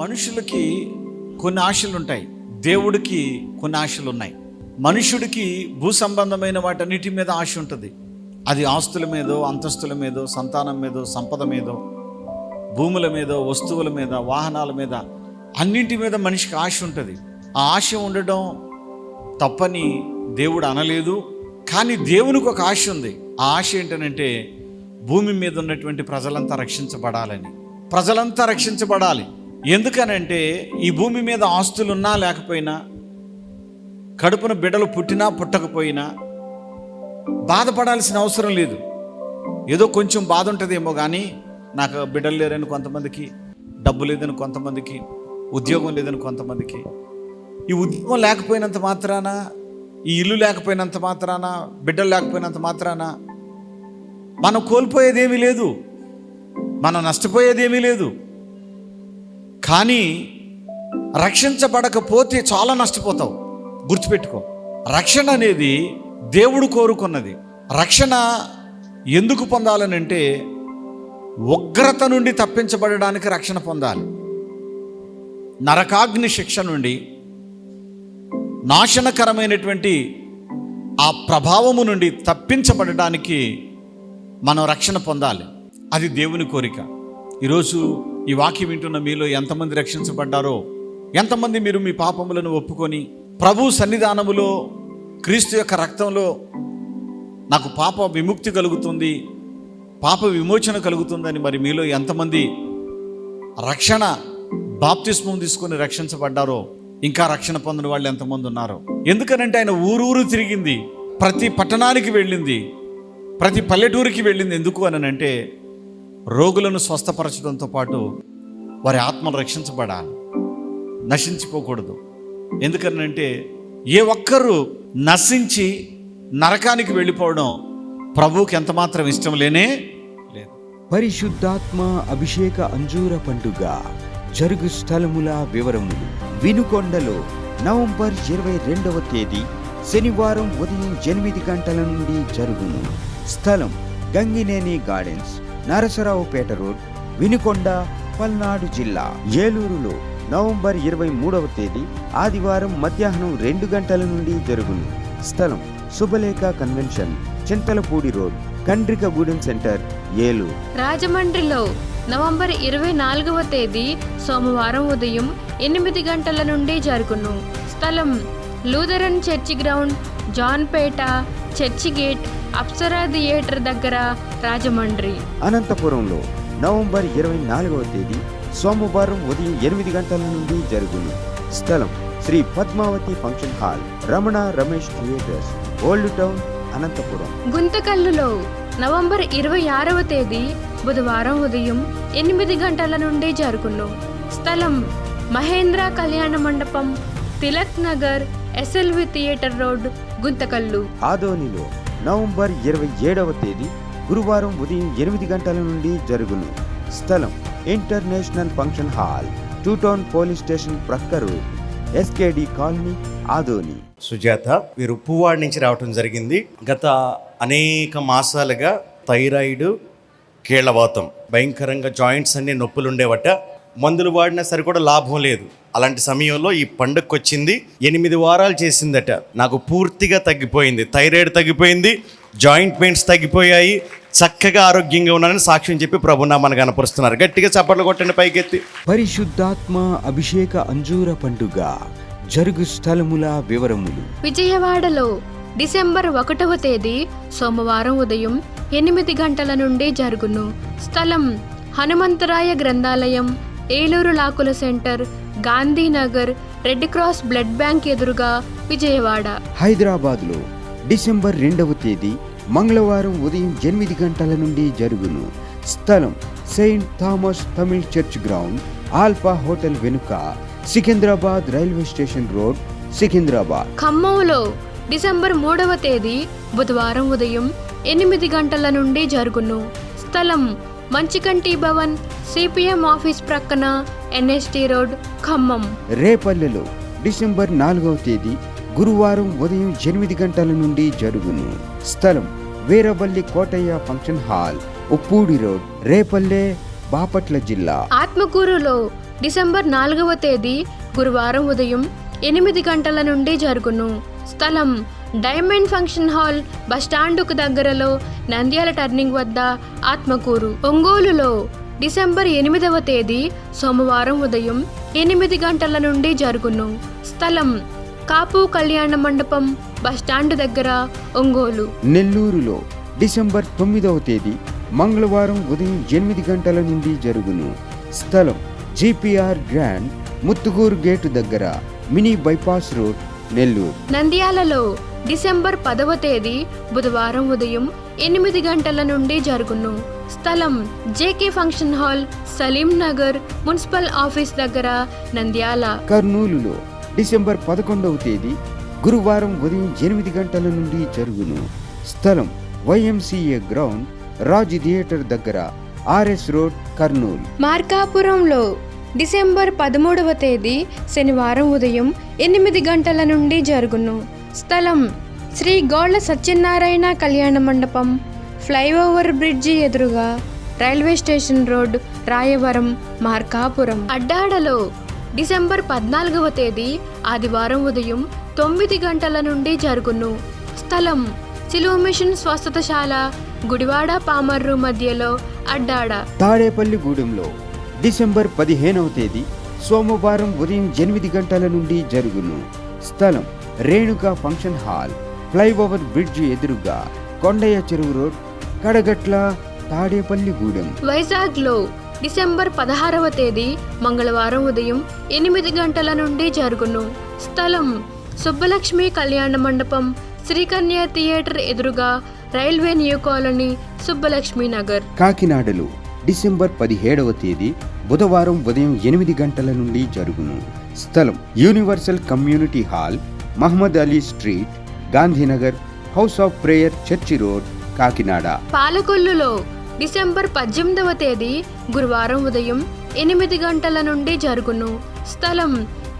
మనుషులకి కొన్ని ఆశలు ఉంటాయి. దేవుడికి కొన్ని ఆశలు ఉన్నాయి. మనుషుడికి భూ సంబంధమైన వాటన్నిటి మీద ఆశ ఉంటుంది. అది ఆస్తుల మీదో అంతస్తుల మీదో సంతానం మీదో సంపద మీదో భూముల మీద వస్తువుల మీద వాహనాల మీద అన్నింటి మీద మనిషికి ఆశ ఉంటుంది. ఆ ఆశ ఉండడం తప్పని దేవుడు అనలేదు. కానీ దేవునికి ఒక ఆశ ఉంది. ఆ ఆశ ఏంటనంటే భూమి మీద ఉన్నటువంటి ప్రజలంతా రక్షించబడాలని. ప్రజలంతా రక్షించబడాలి. ఎందుకనంటే ఈ భూమి మీద ఆస్తులున్నా లేకపోయినా కడుపున బిడ్డలు పుట్టినా పుట్టకపోయినా బాధపడాల్సిన అవసరం లేదు. ఏదో కొంచెం బాధ ఉంటుందేమో కానీ నాకు బిడ్డలు లేరని కొంతమందికి డబ్బు లేదని కొంతమందికి ఉద్యోగం లేదని కొంతమందికి ఈ ఉద్యోగం లేకపోయినంత మాత్రాన ఈ ఇల్లు లేకపోయినంత మాత్రాన బిడ్డలు లేకపోయినంత మాత్రాన మనం కోల్పోయేదేమీ లేదు. మనం నష్టపోయేదేమీ లేదు. కానీ రక్షించబడకపోతే చాలా నష్టపోతావు. గుర్తుపెట్టుకో. రక్షణ అనేది దేవుడు కోరుకున్నది. రక్షణ ఎందుకు పొందాలనంటే ఉగ్రత నుండి తప్పించబడడానికి రక్షణ పొందాలి. నరకాగ్ని శిక్ష నుండి నాశనకరమైనటువంటి ఆ ప్రభావము నుండి తప్పించబడడానికి మనం రక్షణ పొందాలి. అది దేవుని కోరిక. ఈరోజు ఈ వాక్యం వింటున్న మీలో ఎంతమంది రక్షించబడ్డారో ఎంతమంది మీరు మీ పాపములను ఒప్పుకొని ప్రభు సన్నిధానములో క్రీస్తు యొక్క రక్తంలో నాకు పాప విముక్తి కలుగుతుంది పాప విమోచన కలుగుతుందని మరి మీలో ఎంతమంది రక్షణ బాప్తిస్మం తీసుకొని రక్షించబడ్డారో ఇంకా రక్షణ పొందిన వాళ్ళు ఎంతమంది ఉన్నారో. ఎందుకనంటే ఆయన ఊరూరు తిరిగింది ప్రతి పట్టణానికి వెళ్ళింది ప్రతి పల్లెటూరికి వెళ్ళింది ఎందుకు అని అంటే రోగులను స్వస్థపరచడంతో పాటు వారి ఆత్మను రక్షించబడాలి. నశించిపోకూడదు. ఎందుకనంటే ఏ ఒక్కరూ నశించి నరకానికి వెళ్ళిపోవడం ప్రభువుకి ఎంతమాత్రం ఇష్టం లేనే లేదు. పరిశుద్ధాత్మ అభిషేక అంజూర పండుగ జరుగు స్థలముల వివరములు వినుకొండలో నవంబర్ ఇరవై రెండవ తేదీ శనివారం ఉదయం ఎనిమిది గంటల నుండి జరుగును. స్థలం గంగినేని గార్డెన్స్. నరసరావుపేట రోడ్ వినుకొండ పల్నాడు జిల్లా. ఏలూరులో నవంబర్ ఇరవై మూడవ తేదీ ఆదివారం మధ్యాహ్నం రెండు గంటల నుండి జరుగును. స్థలం Subhalekha convention Chintalapudi road Kandrikagudem centre Eluru. రాజమండ్రిలో నవంబర్ ఇరవై నాలుగవ తేదీ సోమవారం ఉదయం ఎనిమిది గంటల నుండి జరుగును. స్థలం Lutheran church ground Janpeta church gate Apsara theatre దగ్గర రాజమండ్రి. అనంతపురంలో నవంబర్ ఇరవై నాలుగవ తేదీ సోమవారం ఉదయం ఎనిమిది గంటల నుండి జరుగును. స్థలం Sri Padmavathi function hall Ramana Ramesh theatres old town Anantapur. గుంతకల్లులో November ఇరవై ఆరవ తేదీ బుధవారం ఉదయం ఎనిమిది గంటల నుండి జరుగును. స్థలం Mahendra Kalyana Mandapam Tilak Nagar SLV theatre road Guntakal. ఆదోనిలో నవంబర్ ఇరవై ఏడవ తేదీ గురువారం ఉదయం ఎనిమిది గంటల నుండి జరుగును. స్థలం international function hall two town police station ప్రక్కరు SKD colony Adoni. Sujatha Veeru Uppuvada నుంచి రావటం జరిగింది. గత అనేక మాసాలుగా థైరాయిడ్ కీళ్ళవాతం భయంకరంగా జాయింట్స్ అన్ని నొప్పులు ఉండేవట మందులు వాడినా సరే కూడా లాభం లేదు. అలాంటి సమయంలో ఈ పండుగకు వచ్చింది ఎనిమిది వారాలు చేసిందట. నాకు పూర్తిగా తగ్గిపోయింది. థైరాయిడ్ తగ్గిపోయింది. జాయింట్ పెయిన్స్ తగ్గిపోయాయి. చక్కగా ఆరోగ్యంగా ఉన్నానని సాక్ష్యం చెప్పి ప్రభునామాన్ని కనపరుస్తున్నారు. గట్టిగా చప్పట్లు కొట్టండి పైకెత్తి. పరిశుద్ధాత్మ అభిషేక అంజూర పండుగ. జరుగు స్థలముల వివరములు. విజయవాడలో డిసెంబర్ ఒకటవ తేదీ సోమవారం ఉదయం ఎనిమిది గంటల నుండి జరుగును. స్థలం హనుమంతరాయ గ్రంథాలయం. Eluru లాకుల centre Gandhinagar red cross blood bank ఎదురుగా విజయవాడ. హైదరాబాద్లో డిసెంబర్ రెండవ తేదీ మంగళవారం ఉదయం ఎనిమిది గంటల నుండి జరుగును. స్థలం saint Thomas Tamil church ground alpha hotel వెనుక Secunderabad railway station road Secunderabad. ఖమ్మంలో డిసెంబర్ మూడవ తేదీ బుధవారం ఉదయం ఎనిమిది గంటల నుండి జరుగును. స్థలం మంచికంటి భవన్ సిపిఎం ఆఫీస్ ప్రక్కన ఎన్ఎస్టి రోడ్ ఖమ్మం. రేపల్లెలో డిసెంబర్ నాలుగవ తేదీ గురువారం ఉదయం ఎనిమిది గంటల నుండి జరుగును. స్థలం Veeravalli Kotaiah function hall Uppudi road Repalle Bapatla జిల్లా. ఆత్మకూరులో డిసెంబర్ నాలుగవ తేదీ గురువారం ఉదయం ఎనిమిది గంటల నుండి జరుగును. స్థలం డైమండ్ ఫంక్షన్ హాల్ బస్టాండుకు దగ్గరలో నంద్యాల టర్నింగ్ వద్ద ఆత్మకూరు. ఒంగోలులో డిసెంబర్ ఎనిమిదవ తేదీ సోమవారం ఉదయం ఎనిమిది గంటల నుండి జరుగును. స్థలం కాపు కళ్యాణ మండపం బస్టాండ్ దగ్గర ఒంగోలు. నెల్లూరులో డిసెంబర్ తొమ్మిదవ తేదీ మంగళవారం ఉదయం ఎనిమిది గంటల నుండి జరుగును. స్థలం జిపిఆర్ గ్రాండ్ ముత్తుగూరు గేటు దగ్గర మినీ బైపాస్ రోడ్ నెల్లూరు. నంద్యాలలో డిసెంబర్ పదవ తేదీ బుధవారం ఉదయం ఎనిమిది గంటల నుండి జరుగును. స్థలం JK function hall Salim Nagar municipal office దగ్గర నంద్యాల. కర్నూలులో డిసెంబర్ పదకొండవ తేదీ గురువారం ఉదయం ఎనిమిది గంటల నుండి జరుగును. స్థలం వైఎంసీఏ గ్రౌండ్ రాజ్ థియేటర్ దగ్గర ఆర్ఎస్ రోడ్ కర్నూలు. మార్కాపురంలో డిసెంబర్ పదమూడవ తేదీ శనివారం ఉదయం ఎనిమిది గంటల నుండి జరుగును. స్థలం శ్రీ గోళ్ళ సత్యనారాయణ కళ్యాణ మండపం ఫ్లైఓవర్ బ్రిడ్జి ఎదురుగా railway station road Rayavaram Markapuram. అడ్డాడలో December పద్నాలుగవ తేదీ ఆదివారం ఉదయం తొమ్మిది గంటల నుండి జరుగును. స్థలం సిలువ మిషన్ స్వస్థతశాల గుడివాడ పామర్రు మధ్యలో అడ్డాడ. తాడేపల్లిగూడెంలో డిసెంబర్ పదిహేనవ తేదీ సోమవారం ఉదయం ఎనిమిది గంటల నుండి జరుగును. స్థలం Renuka function hall flyover bridge ఎదురుగా కొండయ్య చెరువు రోడ్ కడగట్ల తాడేపల్లిగూడెం వైజాగ్లో డిసెంబర్ పదహారవ తేదీ మంగళవారం ఉదయం ఎనిమిది గంటల నుండి జరుగును. స్థలం సుబ్బలక్ష్మి కళ్యాణ మండపం శ్రీకన్య థియేటర్ ఎదురుగా railway new colony Subbalakshmi Nagar. కాకినాడలో డిసెంబర్ పదిహేడవ తేదీ బుధవారం ఉదయం ఎనిమిది గంటల నుండి జరుగును. స్థలం universal community hall Mohammed Ali street Gandhinagar house of prayer church road Kakinada. పాలకొల్లులో December పద్దెనిమిదవ తేదీ గురువారం ఉదయం ఎనిమిది గంటల నుండి జరుగును. స్థలం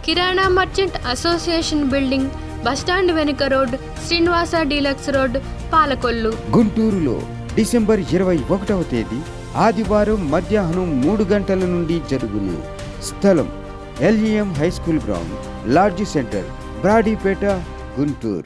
kirana merchant association building bus stand వెనుక road Srinivasa deluxe road Palakollu. గుంటూరులో డిసెంబర్ ఇరవై ఒకటవ తేదీ ఆదివారం మధ్యాహ్నం మూడు గంటల నుండి జరుగును. స్థలం LEM high school ground lodge centre. Brodipet Guntur